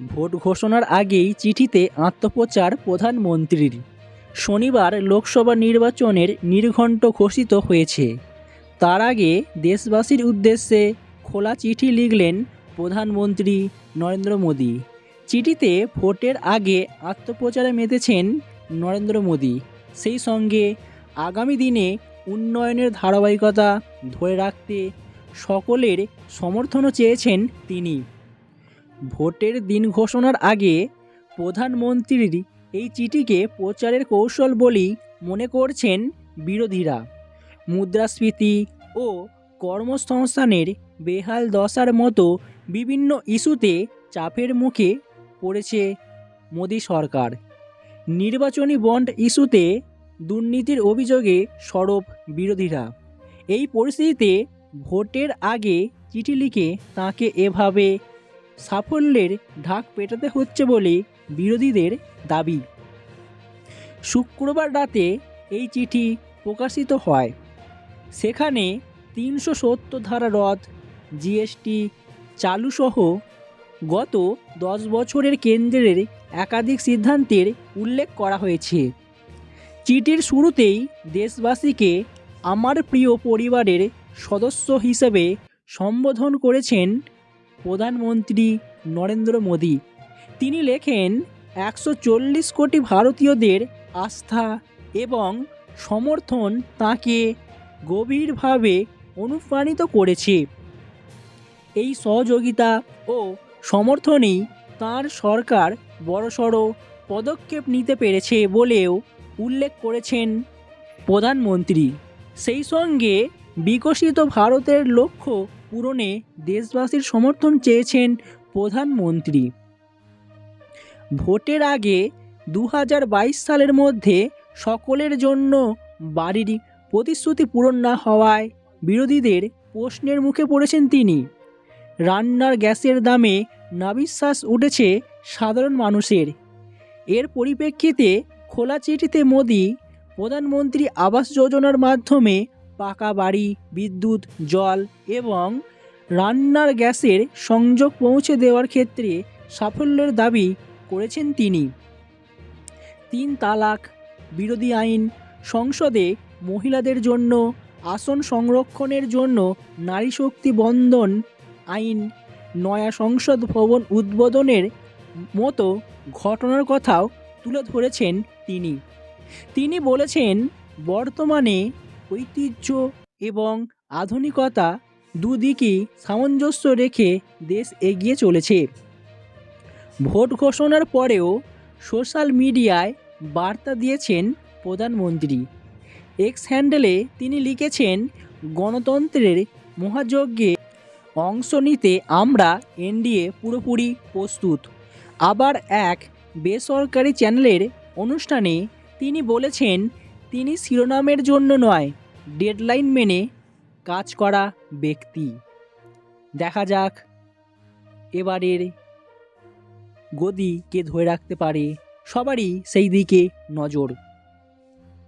Vote ঘোষণার আগেই চিঠিতে আত্মপ্রচার প্রধানমন্ত্রীর। শনিবার লোকসভা নির্বাচনের নির্ঘণ্ট ঘোষিত হয়েছে। তার আগে দেশবাসীর উদ্দেশ্যে খোলা চিঠি লিখলেন প্রধানমন্ত্রী নরেন্দ্র মোদী। চিঠিতে ভোটের আগে আত্মপ্রচারে মেতেছেন নরেন্দ্র মোদী। সেই সঙ্গে আগামী দিনে উন্নয়নের ধারাবাহিকতা ধরে রাখতে সকলের সমর্থনও চেয়েছেন তিনি। ভোটের দিন ঘোষণার আগে প্রধানমন্ত্রীর এই চিঠিকে প্রচারের কৌশল বলেই মনে করছেন বিরোধীরা। মুদ্রাস্ফীতি ও কর্মসংস্থানের বেহাল দশার মতো বিভিন্ন ইস্যুতে চাপের মুখে পড়েছে মোদী সরকার। নির্বাচনী বন্ড ইস্যুতে দুর্নীতির অভিযোগে সরব বিরোধীরা। এই পরিস্থিতিতে ভোটের আগে চিঠি লিখে তাকে এভাবে সাফল্যের ঢাক পেটাতে হচ্ছে বলে বিরোধীদের দাবি। শুক্রবার রাতে এই চিঠি প্রকাশিত হয়। সেখানে তিনশো সত্তর ধারা রদ, জিএসটি, চালুসহ গত দশ বছরের কেন্দ্রের একাধিক সিদ্ধান্তের উল্লেখ করা হয়েছে। চিঠির শুরুতেই দেশবাসীকে আমার প্রিয় পরিবারের সদস্য হিসেবে সম্বোধন করেছেন প্রধানমন্ত্রী নরেন্দ্র মোদী। তিনি লেখেন, একশো চল্লিশ কোটি ভারতীয়দের আস্থা এবং সমর্থন তাকে গভীরভাবে অনুপ্রাণিত করেছে। এই সহযোগিতা ও সমর্থনেই তার সরকার বড়সড় পদক্ষেপ নিতে পেরেছে বলেও উল্লেখ করেছেন প্রধানমন্ত্রী। সেই সঙ্গে বিকশিত ভারতের লক্ষ্য পূরণে দেশবাসীর সমর্থন চেয়েছেন প্রধানমন্ত্রী। ভোটের আগে দু হাজার বাইশ সালের মধ্যে সকলের জন্য বাড়ির প্রতিশ্রুতি পূরণ না হওয়ায় বিরোধীদের প্রশ্নের মুখে পড়েছেন তিনি। রান্নার গ্যাসের দামে নাবিশ্বাস উঠেছে সাধারণ মানুষের। এর পরিপ্রেক্ষিতে খোলা চিঠিতে মোদি, প্রধানমন্ত্রী আবাস যোজনার মাধ্যমে পাকা বাড়ি, বিদ্যুৎ, জল এবং রান্নার গ্যাসের সংযোগ পৌঁছে দেওয়ার ক্ষেত্রে সাফল্যের দাবি করেছেন তিনি। তিন তালাক, বিরোধী আইন, সংসদে মহিলাদের জন্য, আসন সংরক্ষণের জন্য নারী শক্তি বন্ধন আইন, নয়া সংসদ ভবন উদ্বোধনের মতো ঘটনার কথাও তুলে ধরেছেন তিনি। তিনি বলেছেন, বর্তমানে ঐতিহ্য এবং আধুনিকতা দুদিকই সামঞ্জস্য রেখে দেশ এগিয়ে চলেছে। ভোট ঘোষণার পরেও সোশ্যাল মিডিয়ায় বার্তা দিয়েছেন প্রধানমন্ত্রী। এক্স হ্যান্ডেলে তিনি লিখেছেন, গণতন্ত্রের মহাযজ্ঞে অংশ নিতে আমরা এনডিএ পুরোপুরি প্রস্তুত। আবার এক বেসরকারি চ্যানেলের অনুষ্ঠানে তিনি বলেছেন তিনি শিরোনামের জন্য নয় ডেডলাইন মেনে কাজ করা ব্যক্তি। দেখা যাক, এবারের গদি কে ধরে রাখতে পারে সবারই সেই দিকে নজর।